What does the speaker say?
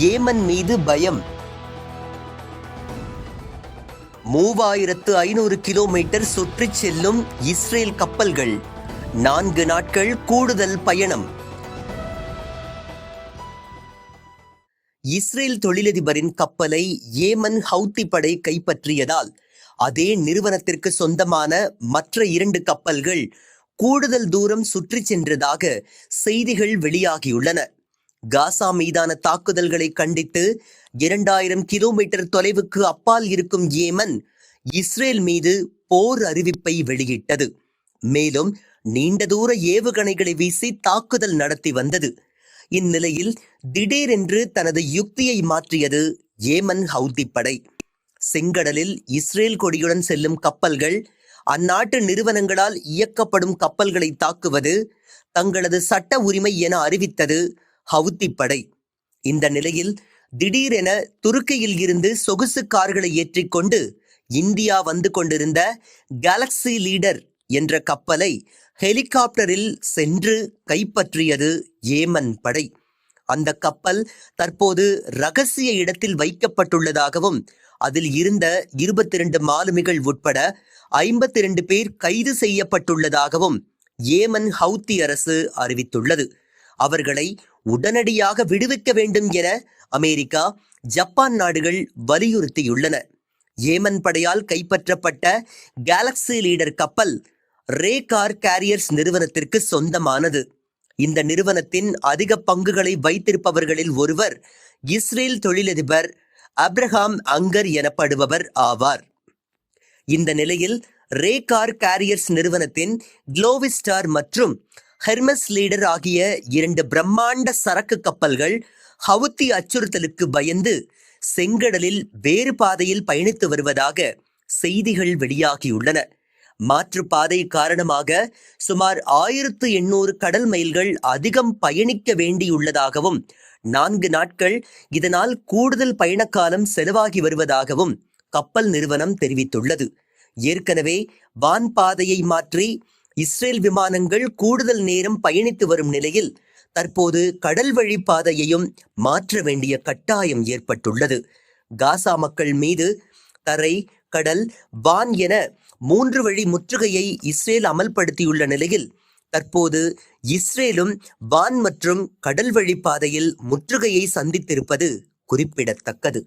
Yemen மீது பயம். மூவாயிரத்து ஐநூறு கிலோமீட்டர் சுற்றிச் செல்லும் இஸ்ரேல் கப்பல்கள். நான்கு நாட்கள் கூடுதல் பயணம். இஸ்ரேல் தொழிலதிபரின் கப்பலை ஏமன் ஹவுத்தி படை கைப்பற்றியதால் அதே நிறுவனத்திற்கு சொந்தமான மற்ற இரண்டு கப்பல்கள் கூடுதல் தூரம் சுற்றிச் சென்றதாக செய்திகள் வெளியாகியுள்ளன. காசா மீதான தாக்குதல்களை கண்டித்து இரண்டாயிரம் கிலோமீட்டர் தொலைவுக்கு அப்பால் இருக்கும் ஏமன் இஸ்ரேல் மீது போர் அறிவிப்பை வெளியிட்டது. மேலும் நீண்ட தூர ஏவுகணைகளை வீசி தாக்குதல் நடத்தி வந்தது. இந்நிலையில் திடீரென்று தனது யுக்தியை மாற்றியது ஏமன் ஹவுதி படை. செங்கடலில் இஸ்ரேல் கொடியுடன் செல்லும் கப்பல்கள் அந்நாட்டு நிறுவனங்களால் இயக்கப்படும் கப்பல்களை தாக்குவது தங்களது சட்ட உரிமை என அறிவித்தது ஹவுத்தி படை இந்த நிலையில் திடீரென துருக்கியில் இருந்து சொகுசு கார்களை ஏற்றிக்கொண்டு இந்தியா வந்து கொண்டிருந்த கேலக்ஸி லீடர் என்ற கப்பலை ஹெலிகாப்டரில் சென்று கைப்பற்றியது ஏமன் படை. அந்த கப்பல் தற்போது ரகசிய இடத்தில் வைக்கப்பட்டுள்ளதாகவும் அதில் இருந்த இருபத்தி இரண்டு மாலுமிகள் உட்பட ஐம்பத்தி இரண்டு பேர் கைது செய்யப்பட்டுள்ளதாகவும் ஏமன் ஹவுத்தி அரசு அறிவித்துள்ளது. அவர்களை உடனடியாக விடுவிக்க வேண்டும் என அமெரிக்கா ஜப்பான் நாடுகள் வலியுறுத்தியுள்ளன. ஏமன் படையால் கைப்பற்றப்பட்ட கேலக்ஸி லீடர் கப்பல் ரே கார் கேரியர்ஸ் நிறுவனத்திற்கு சொந்தமானது. இந்த நிறுவனத்தின் அதிக பங்குகளை வைத்திருப்பவர்களில் ஒருவர் இஸ்ரேல் தொழிலதிபர் அப்ரஹாம் அங்கர் எனப்படுபவர் ஆவார். இந்த நிலையில் ரே கார் கேரியர்ஸ் நிறுவனத்தின் குளோவிஸ்டார் மற்றும் ஹெர்மஸ் லீடர் ஆகிய இரண்டு பிரம்மாண்ட சரக்கு கப்பல்கள் ஹவுத்தி அச்சுறுத்தலுக்கு பயந்து செங்கடலில் வேறு பாதையில் பயணித்து வருவதாக செய்திகள் வெளியாகியுள்ளன. மாற்றுப்பாதை காரணமாக சுமார் ஆயிரத்து எண்ணூறு கடல் மைல்கள் அதிகம் பயணிக்க வேண்டியுள்ளதாகவும் நான்கு நாட்கள் இதனால் கூடுதல் பயணக்காலம் செலவாகி வருவதாகவும் கப்பல் நிறுவனம் தெரிவித்துள்ளது. ஏற்கனவே வான் பாதையை மாற்றி இஸ்ரேல் விமானங்கள் கூடுதல் நேரம் பயணித்து வரும் நிலையில் தற்போது கடல் வழி பாதையையும் மாற்ற வேண்டிய கட்டாயம் ஏற்பட்டுள்ளது. காசா மக்கள் மீது தரை கடல் வான் என மூன்று வழி முற்றுகையை இஸ்ரேல் அமல்படுத்தியுள்ள நிலையில் தற்போது இஸ்ரேலும் வான் மற்றும் கடல் வழி பாதையில் முற்றுகையை சந்தித்திருப்பது குறிப்பிடத்தக்கது.